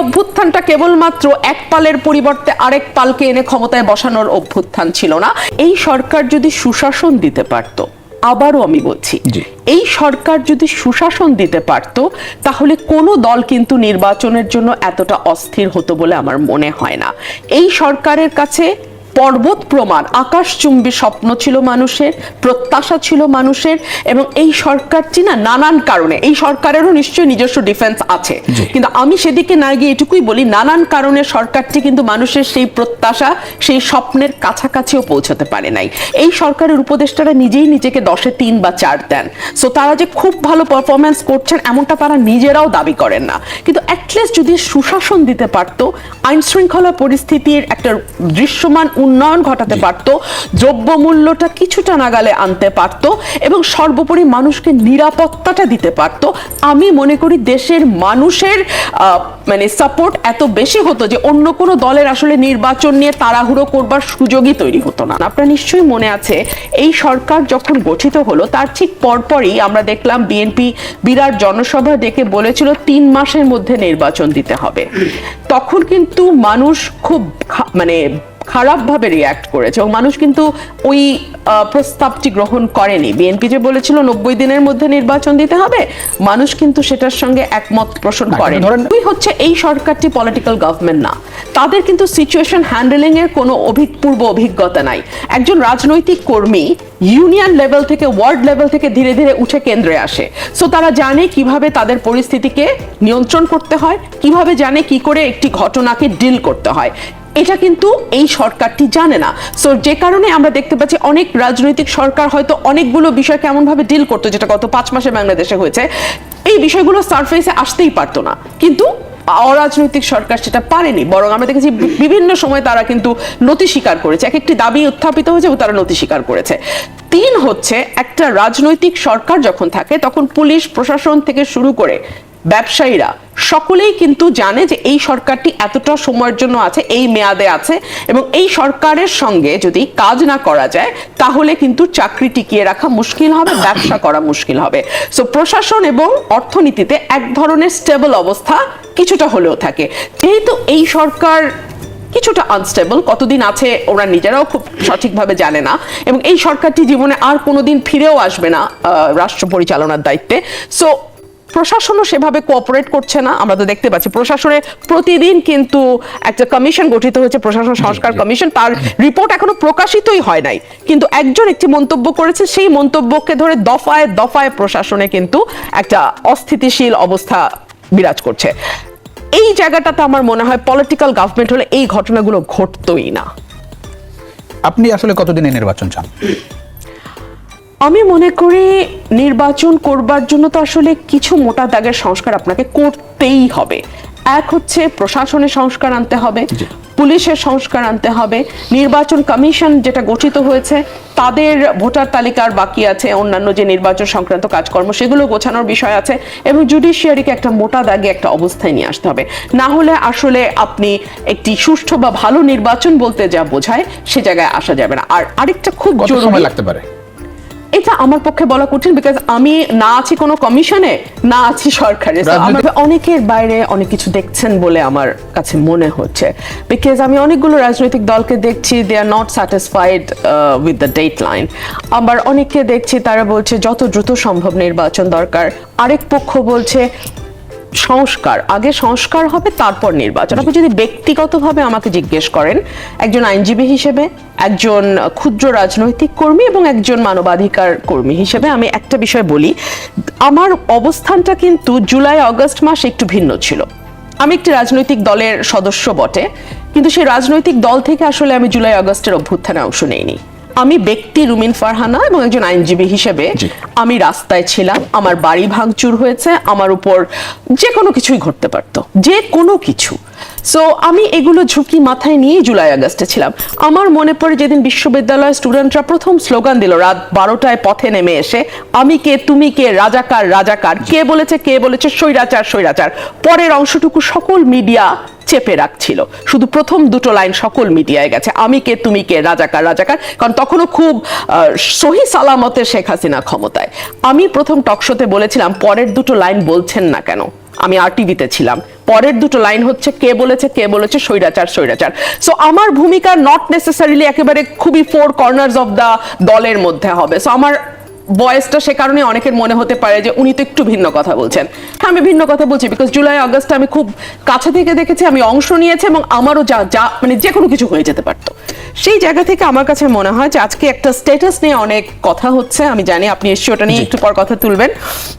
অভ্যুত্থানটা কেবলমাত্র এক পালের পরিবর্তে আরেক পালকে এনে ক্ষমতায় বসানোর অভ্যুত্থান ছিল না। এই সরকার যদি সুশাসন দিতে পারত আবারও আমি বলছি এই সরকার যদি সুশাসন দিতে পারত তাহলে কোনো দল কিন্তু নির্বাচনের জন্য এতটা অস্থির হতো বলে আমার মনে হয় না। এই সরকারের কাছে পর্বত প্রমাণ। আকাশচুম্বী স্বপ্ন ছিল মানুষের প্রত্যাশা ছিল মানুষের এবং এই সরকারটি না নানান কারণে এই সরকারেরও নিশ্চয়ই নিজস্ব ডিফেন্স আছে। কিন্তু আমি সেদিকে না গিয়ে এটুকুই বলি নানান কারণে সরকারটি কিন্তু মানুষের সেই প্রত্যাশা সেই স্বপ্নের কাছাকাছিও পৌঁছাতে পারে নাই। এই সরকারের উপদেষ্টারা নিজেই নিজেকে দশে তিন বা চার দেন। সো তারা যে খুব ভালো পারফরমেন্স করছেন এমনটা তারা নিজেরাও দাবি করেন না। কিন্তু অ্যাটলিস্ট যদি সুশাসন দিতে পারতো আইনশৃঙ্খলা পরিস্থিতির একটা দৃশ্যমান উন্নয়ন ঘটাতে পারতো দ্রব্যমূল্যটা কিছুটা নাগালে আনতে পারতো এবং সর্বোপরি মানুষকে নিরাপত্তাটা দিতে পারতো। আমি মনে করি দেশের মানুষের মানে সাপোর্ট এত বেশি হতো যে অন্য কোনো দলের আসলে নির্বাচন নিয়ে তাড়াহুড়ো করবার সুযোগই তৈরি হতো না। আপনার নিশ্চয়ই মনে আছে এই সরকার যখন গঠিত হলো তার ঠিক পরপরই আমরা দেখলাম বিএনপি বিরাট জনসভা ডেকে বলেছিল তিন মাসের মধ্যে নির্বাচন দিতে হবে। তখন কিন্তু মানুষ খুব মানে খারাপভাবে রিয়াক্ট করেছে এবং মানুষ কিন্তু ওই প্রস্তাবটি গ্রহণ করেনি। বিএনপি যে বলেছিল নব্বই দিনের মধ্যে নির্বাচন দিতে হবে মানুষ কিন্তু সেটার সঙ্গে একমত পোষণ করে দুই হচ্ছে এই সরকারটি পলিটিক্যাল গভর্নমেন্ট না। তাদের কিন্তু সিচুয়েশন হ্যান্ডেলিং এর কোনো অভি- পূর্ব অভিজ্ঞতা নাই। একজন রাজনৈতিক কর্মী ইউনিয়ন লেভেল থেকে ওয়ার্ড লেভেল থেকে ধীরে ধীরে উঠে কেন্দ্রে আসে। সো তারা জানে কীভাবে তাদের পরিস্থিতিকে নিয়ন্ত্রণ করতে হয় কীভাবে জানে কি করে একটি ঘটনাকে ডিল করতে হয়। এটা কিন্তু এই সরকারটি জানে না। সো যে কারণে আমরা দেখতে পাচ্ছি অনেক রাজনৈতিক সরকার হয়তো অনেকগুলো বিষয়কে এমন ভাবে ডিল করতো, যেটা গত পাঁচ মাসে বাংলাদেশে হয়েছে। এই বিষয়গুলো সারফেসে আসতেই পারতো না। কিন্তু অরাজনৈতিক সরকার সেটা পারেনি, বরং আমরা দেখেছি বিভিন্ন সময় তারা কিন্তু নতি স্বীকার করেছে। এক একটি দাবি উত্থাপিত হয়েছে তারা নতি স্বীকার করেছে। তিন হচ্ছে, একটা রাজনৈতিক সরকার যখন থাকে, তখন পুলিশ, প্রশাসন থেকে শুরু করে ব্যবসায়ীরা সকলেই কিন্তু জানে যে এই সরকারটি এতটা সময়ের জন্য আছে, এই মেয়াদে আছে এবং এই সরকারের সঙ্গে যদি কাজ না করা যায়, তাহলে কিন্তু চাকরি টিকিয়ে রাখা মুশকিল হবে, ব্যবসা করা মুশকিল হবে। সো প্রশাসন এবং অর্থনীতিতে এক ধরনের স্টেবল অবস্থা কিছুটা হলেও থাকে। যেহেতু এই সরকার কিছুটা আনস্টেবল কতদিন আছে ওরা নিজেরাও খুব সঠিকভাবে জানে না এবং এই সরকারটি জীবনে আর কোনোদিন ফিরেও আসবে না রাষ্ট্র পরিচালনার দায়িত্বে। সো প্রশাসনও সেভাবে কোঅপারেট করছে না আমরা তো দেখতে পাচ্ছি। প্রশাসনে প্রতিদিন কিন্তু একটা কমিশন গঠিত হয়েছে প্রশাসন সংস্কার কমিশন তার রিপোর্ট এখনও প্রকাশিতই হয় নাই। কিন্তু একজন একটি মন্তব্য করেছে সেই মন্তব্যকে ধরে দফায় দফায় প্রশাসনে কিন্তু একটা অস্থিতিশীল অবস্থা বিরাজ করছে। এই জায়গাটাতে আমার মনে হয় পলিটিক্যাল গভর্নমেন্ট হলে এই ঘটনাগুলো ঘটতোই না। আপনি আসলে কতদিনে নির্বাচন চান? আমি মনে করি নির্বাচন করবার জন্য তো আসলে কিছু মোটা দাগের সংস্কার আপনাকে করতেই হবে। এক হচ্ছে প্রশাসনের সংস্কার আনতে হবে পুলিশের সংস্কার আনতে হবে নির্বাচন কমিশন যেটা গঠিত হয়েছে তাদের ভোটার তালিকার বাকি আছে অন্যান্য যে নির্বাচন সংক্রান্ত কাজকর্ম সেগুলো গোছানোর বিষয় আছে এবং জুডিশিয়ারিকে একটা মোটা দাগে একটা অবস্থায় নিয়ে আসতে হবে। না হলে আসলে আপনি একটি সুষ্ঠু বা ভালো নির্বাচন বলতে যা বোঝায় সে জায়গায় আসা যাবে না। আর আরেকটা খুব জরুরি লাগতে পারে? এটা আমার পক্ষে বলা কঠিন বিকজ আমি না আছি কোনো কমিশনে না আছি সরকারে। আমার অনেকের বাইরে অনেক কিছু দেখছেন বলে আমার কাছে মনে হচ্ছে। বিকজ আমি অনেকগুলো রাজনৈতিক দলকে দেখছি they are not satisfied with the deadline আবার অনেককে দেখছি তারা বলছে যত দ্রুত সম্ভব নির্বাচন দরকার। আরেক পক্ষ বলছে সংস্কার, আগে সংস্কার হবে, তারপর নির্বাচন। আপনি যদি ব্যক্তিগতভাবে আমাকে জিজ্ঞেস করেন, একজন আইনজীবী হিসেবে, একজন ক্ষুদ্র রাজনৈতিক কর্মী এবং একজন মানবাধিকার কর্মী হিসেবে আমি একটা বিষয় বলি, আমার অবস্থানটা কিন্তু জুলাই অগস্ট মাস একটু ভিন্ন ছিল। আমি একটি রাজনৈতিক দলের সদস্য বটে, কিন্তু সেই রাজনৈতিক দল থেকে আসলে আমি জুলাই, আগস্টের অভ্যুত্থানে অংশ নেইনি। আমি ব্যক্তি রুমিন ফারহানা এবং একজন আইনজীবী হিসেবে আমি রাস্তায় ছিলাম আমার বাড়ি ভাঙচুর হয়েছে আমার উপর যে কোনো কিছুই ঘটতে পারতো। যে কোনো কিছু। সো আমি এগুলো ঝুঁকি মাথায় নিয়ে জুলাই আগস্টে ছিলাম। আমার মনে পড়ে যেদিন বিশ্ববিদ্যালয়ের স্টুডেন্টরা প্রথম স্লোগান দিল, রাত বারোটায় পথে নেমে এসে, আমি কে, তুমি কে, রাজাকার রাজাকার, কে বলেছে কে বলেছে, স্বৈরাচার স্বৈরাচার। পরের অংশটুকু সকল মিডিয়া চেপে রাখছিল। শুধু প্রথম দুটো লাইন সকল মিডিয়ায় গেছে, আমি কে, তুমি কে, রাজাকার রাজাকার। কারণ তখনও খুব সহি সালামতে শেখ হাসিনা ক্ষমতায়। আমি প্রথম টকশোতে বলেছিলাম, পরের দুটো লাইন বলছেন না কেন? আমি আর টিভিতে ছিলাম। পরের দুটো লাইন হচ্ছে, কে বলেছে কে বলেছে, স্বৈরাচার স্বৈরাচার। সো আমার ভূমিকা নট নেসেসারিলি একেবারে খুবই ফোর কর্নার্স অফ দ্য দলের মধ্যে হবে। সো আমার বয়সটা সে কারণে অনেকের মনে হতে পারে যে উনি তো একটু ভিন্ন কথা বলছেন। হ্যাঁ আমি ভিন্ন কথা বলছি বিকজ জুলাই আগস্ট আমি খুব কাছে থেকে দেখেছি, আমি অংশ নিয়েছি এবং আমারও যা যা মানে যে কোনো কিছু হয়ে যেতে পারতো। সেই জায়গা থেকে আমার কাছে মনে হয় যে আজকে একটা স্ট্যাটাস নিয়ে অনেক কথা হচ্ছে। আমি জানি আপনি এসে ওটা নিয়ে একটু পর কথা তুলবেন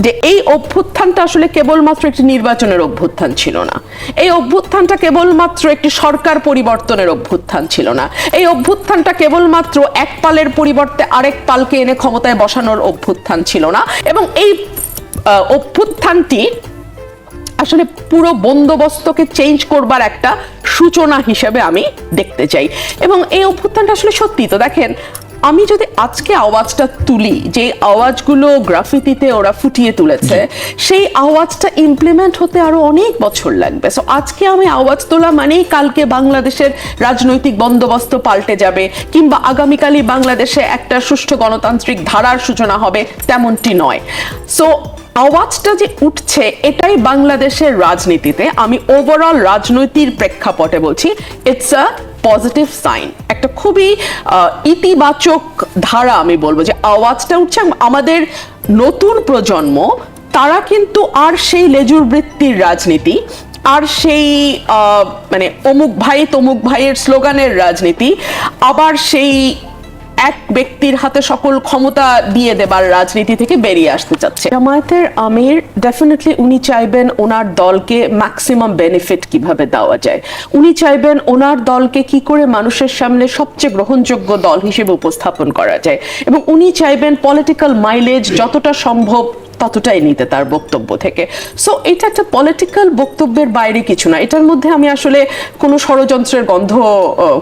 যে এই অভ্যুত্থানটা আসলে কেবলমাত্র একটি নির্বাচনের অভ্যুত্থান ছিল না। এই অভ্যুত্থানটা কেবলমাত্র একটি সরকার পরিবর্তনের অভ্যুত্থান ছিল না। এই অভ্যুত্থানটা কেবলমাত্র এক পালের পরিবর্তে আরেক পালকে এনে ক্ষমতায় বসানোর অভ্যুত্থান ছিল না। এবং এই অভ্যুত্থানটি আসলে পুরো বন্দোবস্তকে চেঞ্জ করবার একটা সূচনা হিসেবে আমি দেখতে চাই। এবং এই অভ্যুত্থানটা আসলে সত্যি তো দেখেন আমি যদি আজকে আওয়াজটা তুলি যে আওয়াজগুলো গ্রাফিতিতে ওরা ফুটিয়ে তুলেছে সেই আওয়াজটা ইমপ্লিমেন্ট হতে আরও অনেক বছর লাগবে। সো আজকে আমি আওয়াজ তোলা মানেই কালকে বাংলাদেশের রাজনৈতিক বন্দোবস্ত পাল্টে যাবে কিংবা আগামীকালই বাংলাদেশে একটা সুষ্ঠু গণতান্ত্রিক ধারার সূচনা হবে তেমনটি নয়। সো আওয়াজটা যে উঠছে, এটাই বাংলাদেশের রাজনীতিতে। আমি ওভারঅল রাজনৈতিক প্রেক্ষাপটে বলছি ইটস আ পজিটিভ সাইন একটা খুবই ইতিবাচক ধারা আমি বলব যে আওয়াজটা উঠছে আমাদের নতুন প্রজন্ম, তারা কিন্তু আর সেই লেজুর বৃত্তির রাজনীতি, আর সেই মানে অমুক ভাই তমুক ভাইয়ের স্লোগানের রাজনীতি, আবার সেই এক ব্যক্তির হাতে সকল ক্ষমতা দিয়ে দেবার রাজনীতি থেকে বেরিয়ে আসতে চাচ্ছে। জামায়াতের আমির ডেফিনেটলি উনি চাইবেন ওনার দলকে ম্যাক্সিমাম বেনিফিট কীভাবে দেওয়া যায়। উনি চাইবেন ওনার দলকে কি করে মানুষের সামনে সবচেয়ে গ্রহণযোগ্য দল হিসেবে উপস্থাপন করা যায়। এবং উনি চাইবেন পলিটিক্যাল মাইলেজ যতটা সম্ভব ততটাই নিতে তার বক্তব্য থেকে। সো এটা একটা পলিটিক্যাল বক্তব্যের বাইরে কিছু না। এটার মধ্যে আমি আসলে কোনো ষড়যন্ত্রের গন্ধ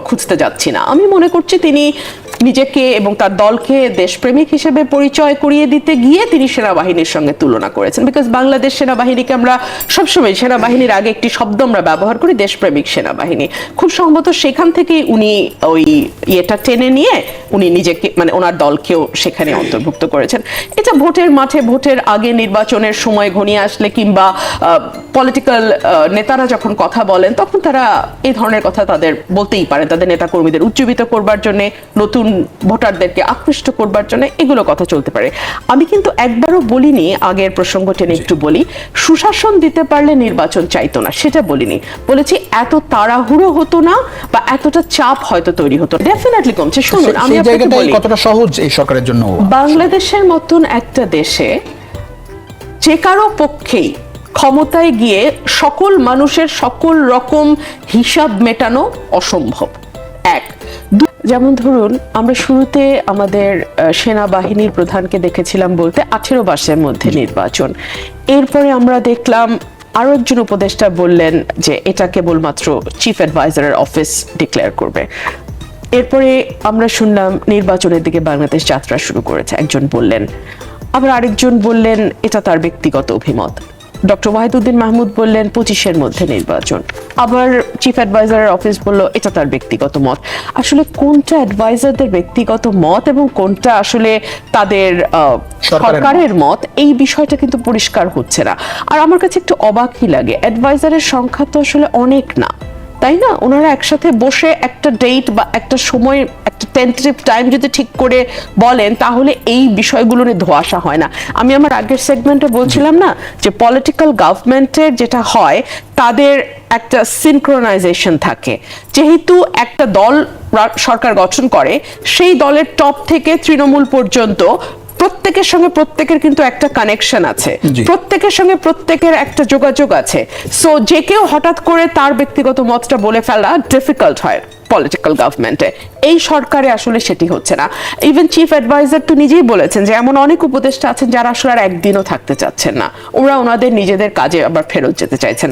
খুঁজতে যাচ্ছি না। আমি মনে করছি তিনি নিজেকে এবং তার দলকে দেশপ্রেমিক হিসেবে পরিচয় করিয়ে দিতে গিয়ে তিনি সেনাবাহিনীর সঙ্গে তুলনা করেছেন। বিকজ বাংলাদেশ সেনাবাহিনীকে আমরা সবসময় সেনাবাহিনীর আগে একটি শব্দ আমরা ব্যবহার করি, দেশপ্রেমিক সেনাবাহিনী। খুব সম্ভবত সেখান থেকেই উনি ওই ইয়েটা টেনে নিয়ে উনি নিজেকে মানে ওনার দলকেও সেখানে অন্তর্ভুক্ত করেছেন। এটা ভোটের মাঠে, ভোটের আগে নির্বাচনের সময় ঘনিয়ে আসলে কিংবা পলিটিক্যাল নেতারা যখন কথা বলেন, তখন তারা এই ধরনের কথা তাদের বলতেই পারেন। তাদের নেতা কর্মীদের উজ্জীবিত করবার জন্য নতুন ভোটারদেরকে আকৃষ্ট করবার জন্য এগুলো কথা চলতে পারে। আমি কিন্তু একবারও বলিনি আগের প্রসঙ্গ টেনে একটু বলি সুশাসন দিতে পারলে নির্বাচন চাইতো না সেটা বলিনি। বলেছি এত তাড়াহুড়ো হতো না বা এতটা চাপ হয়তো তৈরি হতো ডেফিনেটলি কমছে। শুনুন আমি আপনাকে বলি কতটা সহজ এই সরকারের জন্য বাংলাদেশের মতন একটা দেশে যে কারও পক্ষেই ক্ষমতায় গিয়ে সকল মানুষের সকল রকম হিসাব মেটানো অসম্ভব। এক। যেমন ধরুন আমরা শুরুতে আমাদের সেনাবাহিনীর প্রধানকে দেখেছিলাম বলতে আঠেরো মাসের মধ্যে নির্বাচন। এরপরে আমরা দেখলাম আরও একজন উপদেষ্টা বললেন যে এটা কেবলমাত্র চিফ অ্যাডভাইজারের অফিস ডিক্লেয়ার করবে। এরপরে আমরা শুনলাম নির্বাচনের দিকে বাংলাদেশ যাত্রা শুরু করেছে। একজন বললেন আবার আরেকজন বললেন এটা তার ব্যক্তিগত অভিমত। ডক্টর ওয়াহিদুদ্দিন মাহমুদ বললেন পঁচিশের মধ্যে নির্বাচন। আবার চিফ অ্যাডভাইজারের অফিস বলল এটা তার ব্যক্তিগত মত। আসলে কোনটা অ্যাডভাইজারদের ব্যক্তিগত মত এবং কোনটা আসলে তাদের আহ, সরকারের মত। সরকারের মত এই বিষয়টা কিন্তু পরিষ্কার হচ্ছে না। আর আমার কাছে একটু অবাকই লাগে অ্যাডভাইজারের সংখ্যা তো আসলে অনেক না। তাই না? ওনারা একসাথে বসে একটা ডেট বা একটা সময়, একটা টেন্টেটিভ টাইম যদি ঠিক করে বলেন, তাহলে এই বিষয়গুলো নিয়ে ধোয়াশা হয় না। আমি আমার আগের সেগমেন্টে বলছিলাম না যে পলিটিক্যাল গভর্নমেন্টের যেটা হয়, তাদের একটা সিনক্রোনাইজেশন থাকে। যেহেতু একটা দল সরকার গঠন করে, সেই দলের টপ থেকে তৃণমূল পর্যন্ত প্রত্যেকের সঙ্গে প্রত্যেকের কিন্তু একটা কানেকশন আছে। প্রত্যেকের সঙ্গে প্রত্যেকের একটা যোগাযোগ আছে। সো যে কেউ হঠাৎ করে তার ব্যক্তিগত মতটা বলে ফেলা ডিফিকাল্ট হয় পলিটিক্যাল গভর্নমেন্টে এই সরকারে আসলে সেটি হচ্ছে না। ইভেন চিফ অ্যাডভাইজার তো নিজেই বলেছেন যে এমন অনেক উপদেষ্টা আছেন যারা আসলে আর একদিনও থাকতে চাচ্ছেন না। ওরা ওনাদের নিজেদের কাজে আবার ফেরত যেতে চাইছেন।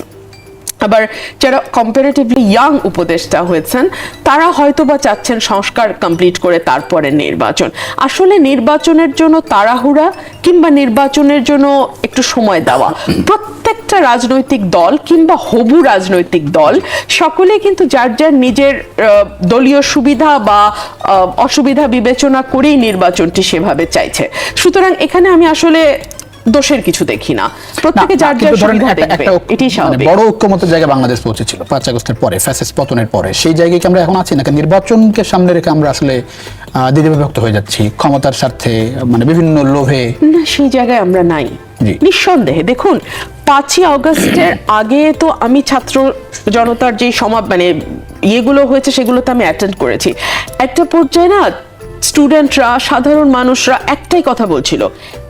আবার যারা কম্পারেটিভলি ইয়াং উপদেষ্টা হয়েছেন, তারা হয়তো বা চাচ্ছেন সংস্কার কমপ্লিট করে তারপরে নির্বাচন। আসলে নির্বাচনের জন্য তাড়াহুড়া কিংবা নির্বাচনের জন্য একটু সময় দেওয়া। প্রত্যেকটা রাজনৈতিক দল কিংবা হবু রাজনৈতিক দল, সকলে কিন্তু যার যার নিজের দলীয় সুবিধা বা অসুবিধা বিবেচনা করেই নির্বাচনটি সেভাবে চাইছে। সুতরাং এখানে আমি আসলে দোষের কিছু দেখি না। প্রত্যেকে যার যার সুবিধা দেখবে একটা ঐক্য- এটি মানে স্বাভাবিক। বড় ঐক্যমতের জায়গায় বাংলাদেশ পৌঁছেছিল পাঁচ আগস্টের পরে ফ্যাসিস পতনের পরে। সেই জায়গায় কি আমরা এখন আছি নাকি? নির্বাচনকে সামনে রেখে আমরা আসলে হয়ে যাচ্ছি ক্ষমতার স্বার্থে মানে বিভিন্ন লোভে। না সেই জায়গায় আমরা নাই। নিঃসন্দেহে। দেখুন পাঁচই অগস্টের আগে তো আমি ছাত্র জনতার যে সমাব মানে ইয়েগুলো হয়েছে সেগুলোতে আমি অ্যাটেন্ড করেছি। একটা পর্যায়ে না স্টুডেন্টরা সাধারণ মানুষরা একটাই কথা বলছিল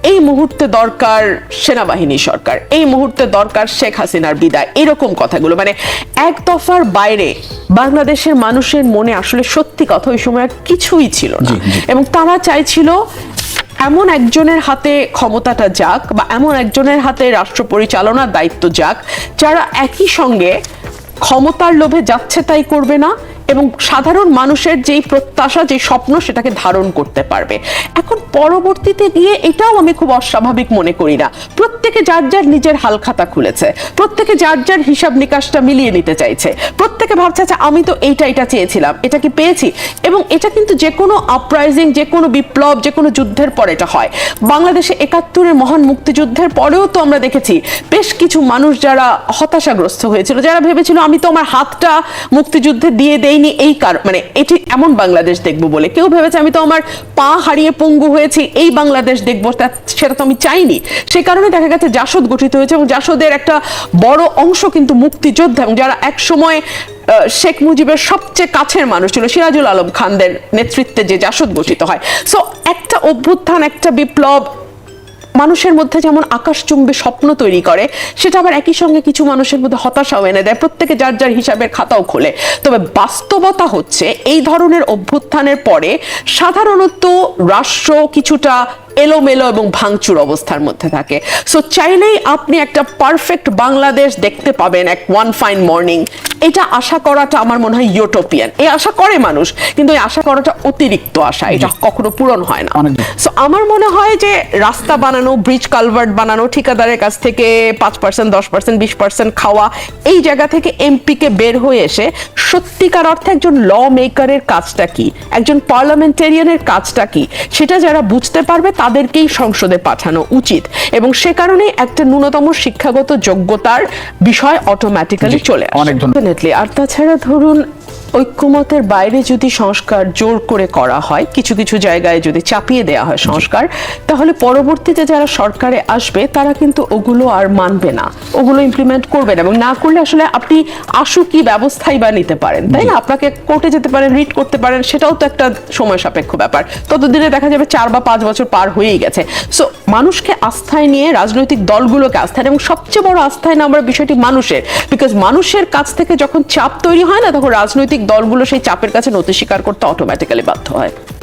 এই মুহূর্তে দরকার সেনাবাহিনী সরকার এই মুহূর্তে দরকার শেখ হাসিনার বিদায় এরকম কথাগুলো মানে এক দফার বাইরে বাংলাদেশের মানুষের মনে আসলে সত্যি কথা ওই সময় আর কিছুই ছিল না। এবং তারা চাইছিল এমন একজনের হাতে ক্ষমতাটা যাক বা এমন একজনের হাতে রাষ্ট্র পরিচালনার দায়িত্ব যাক যারা একই সঙ্গে ক্ষমতার লোভে যাচ্ছে তাই করবে না এবং সাধারণ মানুষের যেই প্রত্যাশা যে স্বপ্ন সেটাকে ধারণ করতে পারবে। এখন পরবর্তীতে গিয়ে এটাও আমি খুব অস্বাভাবিক মনে করি না। প্রত্যেকে যার যার নিজের হালখাতা খুলেছে, প্রত্যেকে যার যার হিসাব নিকাশটা মিলিয়ে নিতে চাইছে, প্রত্যেকে ভাবছে আচ্ছা আমি তো এইটা এটা চেয়েছিলাম, এটা কি পেয়েছি? এবং এটা কিন্তু যে কোনো আপরাইজিং যে কোনো বিপ্লব যে কোনো যুদ্ধের পর এটা হয়। বাংলাদেশে একাত্তরের মহান মুক্তিযুদ্ধের পরেও তো আমরা দেখেছি বেশ কিছু মানুষ যারা হতাশাগ্রস্ত হয়েছিল, যারা ভেবেছিল, আমি তো আমার হাতটা মুক্তিযুদ্ধে দিয়ে দেইনি এই কার মানে এটি এমন বাংলাদেশ দেখব বলে। কেউ ভেবেছে আমি তো আমার পা হারিয়ে পঙ্গু হয়েছি এই বাংলাদেশ দেখব সেটা তো আমি চাইনি। সে কারণে দেখা গেছে জাসদ গঠিত হয়েছে এবং জাসদের একটা বড় অংশ কিন্তু মুক্তিযোদ্ধা এবং যারা এক সময় আহ, শেখ মুজিবের সবচেয়ে কাছের মানুষ ছিল সিরাজুল আলম খানদের নেতৃত্বে যে জাসদ গঠিত হয়। সো একটা অভ্যুত্থান একটা বিপ্লব মানুষের মধ্যে যেমন আকাশ চুম্বে স্বপ্ন তৈরি করে, সেটা আবার একই সঙ্গে কিছু মানুষের মধ্যে হতাশাও এনে দেয়। প্রত্যেকে যার যার হিসাবের খাতাও খোলে। তবে বাস্তবতা হচ্ছে, এই ধরনের অভ্যুত্থানের পরে সাধারণত রাষ্ট্র কিছুটা এলোমেলো এবং ভাঙচুর অবস্থার মধ্যে থাকে। সো চাইলেই আপনি একটা পারফেক্ট বাংলাদেশ দেখতে পাবেন এক ওয়ান ফাইন মর্নিং এটা আশা করাটা আমার মনে হয় ইউটোপিয়ান এই আশা করে মানুষ কিন্তু এই আশা করাটা অতিরিক্ত আশা। এটা কখনো পূরণ হয় না। সো আমার মনে হয় যে রাস্তা বানানো ব্রিজ কালভার্ট বানানো ঠিকাদারের কাছ থেকে পাঁচ পার্সেন্ট দশ পার্সেন্ট বিশ পার্সেন্ট খাওয়া এই জায়গা থেকে এমপি কে বের হয়ে এসে সত্যিকার অর্থে একজন ল মেকারের কাজটা কি? একজন পার্লামেন্টেরিয়ানের কাজটা কি? সেটা যারা বুঝতে পারবে তাদেরকেই সংসদে পাঠানো উচিত। এবং সে কারণে একটা ন্যূনতম শিক্ষাগত যোগ্যতার বিষয় অটোমেটিক্যালি চলে আসে। অনেক ধন্যবাদ। আর তাছাড়া ধরুন ঐক্যমতের বাইরে যদি সংস্কার জোর করে করা হয় কিছু কিছু জায়গায় যদি চাপিয়ে দেওয়া হয় সংস্কার তাহলে পরবর্তীতে যারা সরকারে আসবে তারা কিন্তু ওগুলো আর মানবে না। ওগুলো ইমপ্লিমেন্ট করবে না এবং না করলে আসলে আপনি আশু কি ব্যবস্থাই বা নিতে পারেন তাই না? আপনাকে কোর্টে যেতে পারেন রিট করতে পারেন সেটাও তো একটা সময় সাপেক্ষ ব্যাপার। ততদিনে দেখা যাবে চার বা পাঁচ বছর পার হয়েই গেছে। সো মানুষকে আস্থায় নিয়ে রাজনৈতিক দলগুলোকে আস্থায় এবং সবচেয়ে বড় আস্থায় নেওয়ার বিষয়টি মানুষের বিকজ মানুষের কাছ থেকে যখন চাপ তৈরি হয় না তখন রাজনৈতিক দলগুলো সেই চাপের কাছে নতি স্বীকার করতে অটোমেটিক্যালি বাধ্য হয়।